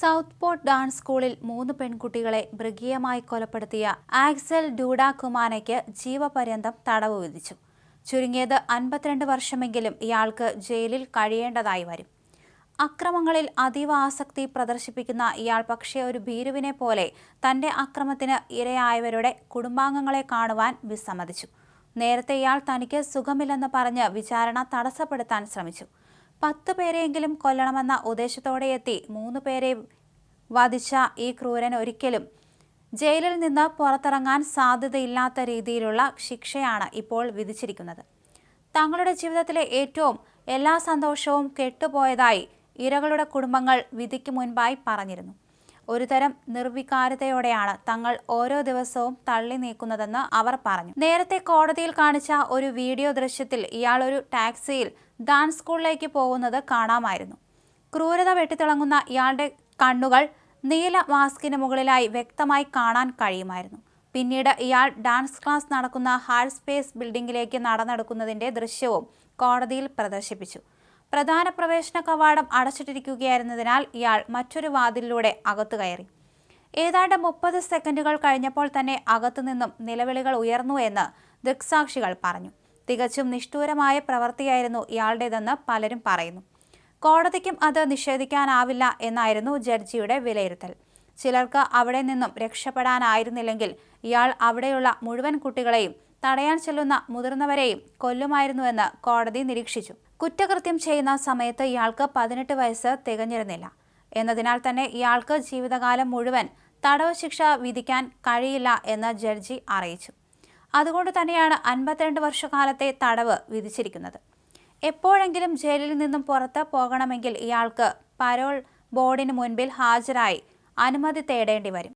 South port dance സ്കൂളിൽ മൂന്ന് പെൺകുട്ടികളെ മൃഗീയമായി കൊലപ്പെടുത്തിയ ആക്സൽ ഡൂഡാകുമാനയ്ക്ക് ജീവപര്യന്തം തടവ് വിധിച്ചു. ചുരുങ്ങിയത് അൻപത്തിരണ്ട് വർഷമെങ്കിലും ഇയാൾക്ക് ജയിലിൽ കഴിയേണ്ടതായി വരും. അക്രമങ്ങളിൽ അതീവ ആസക്തി പ്രദർശിപ്പിക്കുന്ന ഇയാൾ പക്ഷേ ഒരു ഭീരുവിനെ പോലെ തന്റെ അക്രമത്തിന് ഇരയായവരുടെ കുടുംബാംഗങ്ങളെ കാണുവാൻ വിസമ്മതിച്ചു. നേരത്തെ ഇയാൾ തനിക്ക് സുഖമില്ലെന്ന് പറഞ്ഞ് വിചാരണ തടസ്സപ്പെടുത്താൻ ശ്രമിച്ചു. പത്ത് പേരെയെങ്കിലും കൊല്ലണമെന്ന ഉദ്ദേശത്തോടെ എത്തി. മൂന്ന് പേരെ വധിച്ച ഈ ക്രൂരൻ ഒരിക്കലും ജയിലിൽ നിന്ന് പുറത്തിറങ്ങാൻ സാധ്യതയില്ലാത്ത രീതിയിലുള്ള ശിക്ഷയാണ് ഇപ്പോൾ വിധിച്ചിരിക്കുന്നത്. തങ്ങളുടെ ജീവിതത്തിലെ ഏറ്റവും എല്ലാ സന്തോഷവും കെട്ടുപോയതായി ഇരകളുടെ കുടുംബങ്ങൾ വിധിക്ക് മുൻപായി പറഞ്ഞിരുന്നു. ഒരുതരം നിർവികാരതയോടെയാണ് തങ്ങൾ ഓരോ ദിവസവും തള്ളി നീക്കുന്നതെന്ന് അവർ പറഞ്ഞു. നേരത്തെ കോടതിയിൽ കാണിച്ച ഒരു വീഡിയോ ദൃശ്യത്തിൽ ഇയാൾ ഒരു ടാക്സിയിൽ ഡാൻസ് സ്കൂളിലേക്ക് പോകുന്നത് കാണാമായിരുന്നു. ക്രൂരത വെട്ടിത്തിളങ്ങുന്ന ഇയാളുടെ കണ്ണുകൾ നീല മാസ്കിന് മുകളിലായി വ്യക്തമായി കാണാൻ കഴിയുമായിരുന്നു. പിന്നീട് ഇയാൾ ഡാൻസ് ക്ലാസ് നടക്കുന്ന ഹാൾ സ്പേസ് ബിൽഡിംഗിലേക്ക് നടന്നെടുക്കുന്നതിന്റെ ദൃശ്യവും കോടതിയിൽ പ്രദർശിപ്പിച്ചു. പ്രധാന പ്രവേശന കവാടം അടച്ചിട്ടിരിക്കുകയായിരുന്നതിനാൽ ഇയാൾ മറ്റൊരു വാതിലിലൂടെ അകത്തു കയറി. ഏതാണ്ട് മുപ്പത് സെക്കൻഡുകൾ കഴിഞ്ഞപ്പോൾ തന്നെ അകത്തുനിന്നും നിലവിളികൾ ഉയർന്നു എന്ന് ദൃക്സാക്ഷികൾ പറഞ്ഞു. തികച്ചും നിഷ്ഠൂരമായ പ്രവൃത്തിയായിരുന്നു ഇയാളുടേതെന്ന് പലരും പറയുന്നു. കോടതിക്കും അത് നിഷേധിക്കാനാവില്ല എന്നായിരുന്നു ജഡ്ജിയുടെ വിലയിരുത്തൽ. ചിലർക്ക് അവിടെ നിന്നും രക്ഷപ്പെടാനായിരുന്നില്ലെങ്കിൽ ഇയാൾ അവിടെയുള്ള മുഴുവൻ കുട്ടികളെയും തടയാൻ ചെല്ലുന്ന മുതിർന്നവരെയും കൊല്ലുമായിരുന്നുവെന്ന് കോടതി നിരീക്ഷിച്ചു. കുറ്റകൃത്യം ചെയ്യുന്ന സമയത്ത് ഇയാൾക്ക് പതിനെട്ട് വയസ്സ് തികഞ്ഞിരുന്നില്ല. എന്നതിനാൽ തന്നെ ഇയാൾക്ക് ജീവിതകാലം മുഴുവൻ തടവ് ശിക്ഷ വിധിക്കാൻ കഴിയില്ല എന്ന് ജഡ്ജി അറിയിച്ചു. അതുകൊണ്ട് തന്നെയാണ് അൻപത്തിരണ്ട് വർഷക്കാലത്തെ തടവ് വിധിച്ചിരിക്കുന്നത്. എപ്പോഴെങ്കിലും ജയിലിൽ നിന്നും പുറത്ത് പോകണമെങ്കിൽ ഇയാൾക്ക് പരോൾ ബോർഡിന് മുൻപിൽ ഹാജരായി അനുമതി തേടേണ്ടി വരും.